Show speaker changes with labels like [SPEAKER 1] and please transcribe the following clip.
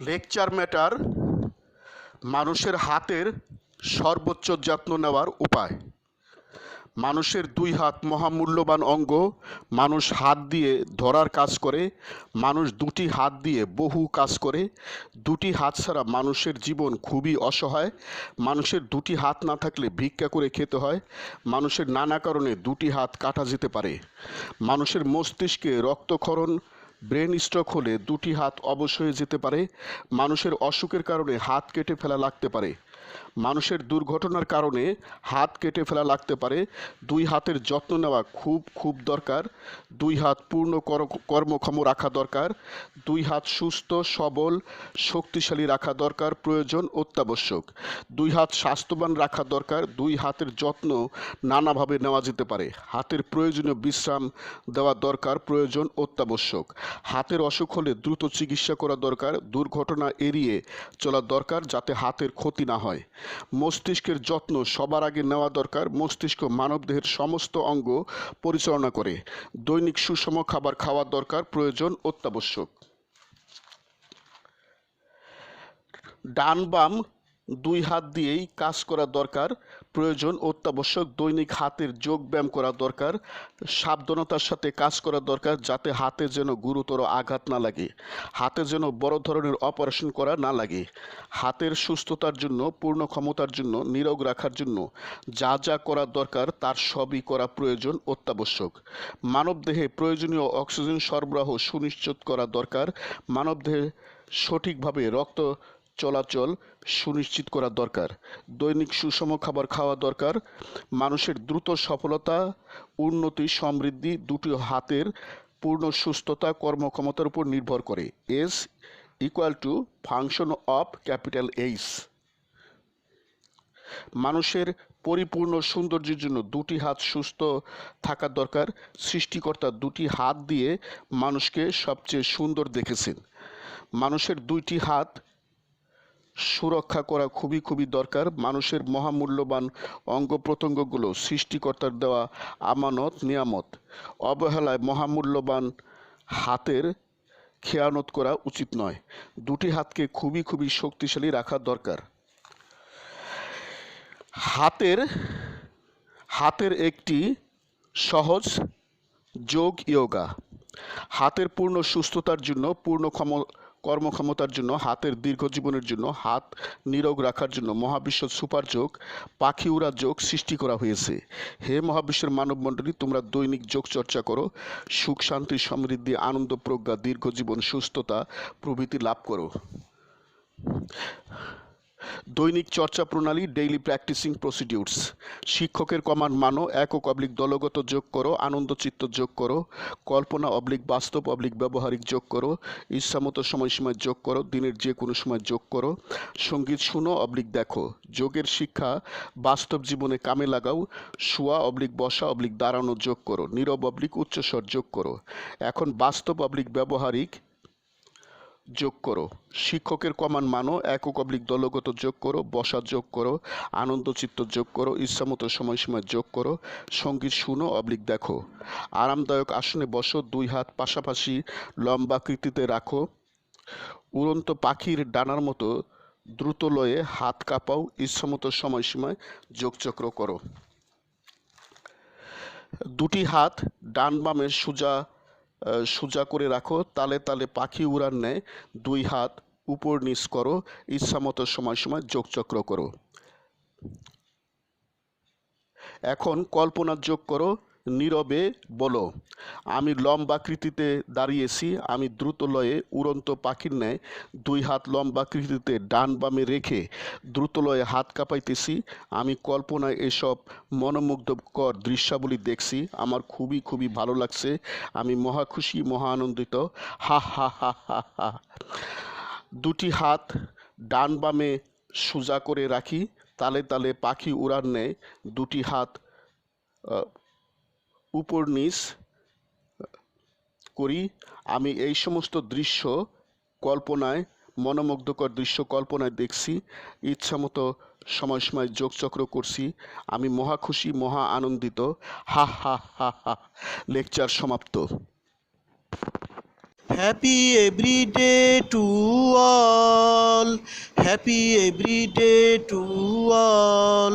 [SPEAKER 1] Lecture matter মানুষের হাতের সর্বোচ্চ যত্ন নেওয়ার উপায়। মানুষের দুই হাত মহামূল্যবান অঙ্গ মানুষ হাত দিয়ে ধরার কাজ করে, মানুষ দুটি হাত দিয়ে বহু কাজ করে। দুটি হাত ছাড়া মানুষের জীবন খুবই অসহায়। মানুষের দুটি হাত না থাকলে ভিক্ষা করে খেতে হয়। মানুষের নানা কারণে দুটি হাত কাটা যেতে পারে। মানুষের মস্তিষ্কে রক্তক্ষরণ ব্রেন স্ট্রোক হলে দুটি হাত অবশ্যই যেতে পারে। মানুষের অসুখের কারণে হাত কেটে ফেলা লাগতে পারে। মানুষের দুর্ঘটনার কারণে হাত কেটে ফেলা লাগতে পারে। দুই হাতের যত্ন নেওয়া খুব খুব দরকার। দুই হাত পূর্ণ কর- কর্মক্ষম রাখা দরকার। দুই হাত সুস্থ, সবল, শক্তিশালী রাখা দরকার, প্রয়োজন অত্যাবশ্যক। দুই হাত স্বাস্থ্যবান রাখা দরকার। দুই হাতের যত্ন নানাভাবে নেওয়া যেতে পারে। হাতের প্রয়োজনীয় বিশ্রাম দেওয়া দরকার, প্রয়োজন অত্যাবশ্যক। হাতের অসুখ হলে দ্রুত চিকিৎসা করা দরকার। দুর্ঘটনা এড়িয়ে চলা দরকার যাতে হাতের ক্ষতি না হয়। মস্তিষ্কের যত্ন সবার আগে নেওয়া দরকার। মস্তিষ্ক মানবদেহের সমস্ত অঙ্গ পরিচালনা করে। দৈনিক সুষম খাবার খাওয়া দরকার, প্রয়োজন অত্যাবশ্যক। ডান বাম দুই হাত দিয়েই কাজ করা দরকার, প্রয়োজন অত্যাবশ্যক দৈনিক হাতের যোগ ব্যায়াম করা দরকার, সাবধানতার সাথে কাজ করা দরকার যাতে হাতে যেন গুরুতর আঘাত না লাগে, হাতে যেন বড় ধরনের অপারেশন করা না লাগে, হাতের সুস্থতার জন্য, পূর্ণ ক্ষমতার জন্য, নিরোগ রাখার জন্য যা যা করা দরকার তার সবই করা প্রয়োজন অত্যাবশ্যক। মানবদেহে প্রয়োজনীয় অক্সিজেন সরবরাহ সুনিশ্চিত করা দরকার মানবদেহে সঠিকভাবে রক্ত চলাচল সুনিশ্চিত করা দরকার। দৈনিক সুষম খাবার খাওয়া দরকার। মানুষের দ্রুত সফলতা, উন্নতি, সমৃদ্ধি দুটি হাতের পূর্ণ সুস্থতা কর্মক্ষমতার উপর নির্ভর করে। S equal to function of capital H মানুষের পরিপূর্ণ সৌন্দর্যের জন্য দুটি হাত সুস্থ থাকা দরকার। সৃষ্টিকর্তা দুটি হাত দিয়ে মানুষকে সবচেয়ে সুন্দর দেখেছেন। মানুষের দুইটি হাত সুরক্ষা করা খুবই খুবই দরকার। মানুষের মহামূল্যবান অঙ্গ প্রত্যঙ্গগুলো সৃষ্টিকর্তার দেওয়া আমানত, নিয়ামত। অবহেলায় মহামূল্যবান হাতের খেয়ানত করা উচিত নয়। দুটি হাতকে খুবই খুবই শক্তিশালী রাখা দরকার। হাতের হাতের একটি সহজ যোগ ইয়োগা হাতের পূর্ণ সুস্থতার জন্য, পূর্ণ ক্ষম কর্মক্ষমতার জন্য, হাতের দীর্ঘ জীবনের জন্য, হাত নিরোগ রাখার জন্য মহাবিশ্ব সুপার যোগ, পাখি উড়া যোগ সৃষ্টি করা হয়েছে। হে মহাবিশ্বের মানবমণ্ডলী, তোমরা দৈনিক যোগ চর্চা করো, সুখ, শান্তি, সমৃদ্ধি, আনন্দ, প্রজ্ঞা, দীর্ঘ জীবন, সুস্থতা প্রভৃতি লাভ করো। দৈনিক চর্চা প্রণালী ডেইলি প্র্যাকটিসিং প্রসিডিউরস শিক্ষকের কমান্ড মানো একক অবলিক দলগত যোগ করো আনন্দচিত্ত যোগ করো, কল্পনা অবলিক, বাস্তব অবলিক, ব্যবহারিক যোগ করো, ইচ্ছামতো সময়সীমায় যোগ করো, দিনের যে কোনো সময় যোগ করো, সংগীত শুনো, অবলিক দেখো, যোগের শিক্ষা, বাস্তব জীবনে কামে লাগাও, শোয়া, অবলিক বসা, অবলিক দাঁড়ানো যোগ করো, নীরব অবলিক, উচ্চস্বর যোগ করো। এখন বাস্তব অবলিক, ব্যবহারিক যোগ করো। শিক্ষকের কমান মানো একক অবলিক দলগত যোগ করো বসা যোগ করো আনন্দচিত্ত যোগ করো, ইচ্ছামতো সময়সীমা যোগ করো, সংগীত শুনো, অবলিক দেখো। আরামদায়ক আসনে বসো, দুই হাত পাশাপাশি লম্বা লম্বাকৃতিতে রাখো। উড়ন্ত পাখির ডানার মতো দ্রুত লয়ে হাত কাঁপাও, ইচ্ছামতো সময়সীমায় যোগচক্র করো। দুটি হাত ডান বামে সোজা সোজা করে রাখো, তালে তালে পাখি উড়ার নেয়, দুই হাত উপর নিচ করো ইচ্ছামতো সময় সময় যোগচক্র করো। এখন কল্পনা যোগ করো নীরবে বলো, আমি লম্বাকৃতিতে দাঁড়িয়েছি, আমি দ্রুত লয়ে উড়ন্ত পাখির ন্যায় দুই হাত লম্বাকৃতিতে ডান বামে রেখে দ্রুত লয়ে হাত কাঁপাইতেছি। আমি কল্পনায় এসব মনোমুগ্ধকর দৃশ্যাবলী দেখছি, আমার খুবই খুবই ভালো লাগছে, আমি মহা খুশি, মহা আনন্দিত। হা হা হা হা হা। দুটি হাত ডান বামে সোজা করে রাখি, তালে তালে পাখি উড়ার নেয় দুটি হাত উপর নিচ করি। আমি এই সমস্ত দৃশ্য কল্পনায়, মনোমুগ্ধকর দৃশ্য কল্পনায় দেখছি, ইচ্ছামতো সময় সময় যোগচক্র করছি। আমি মহা খুশি, মহা আনন্দিত। হা হা হা হা। লেকচার সমাপ্ত।
[SPEAKER 2] Happy everyday to all happy everyday to all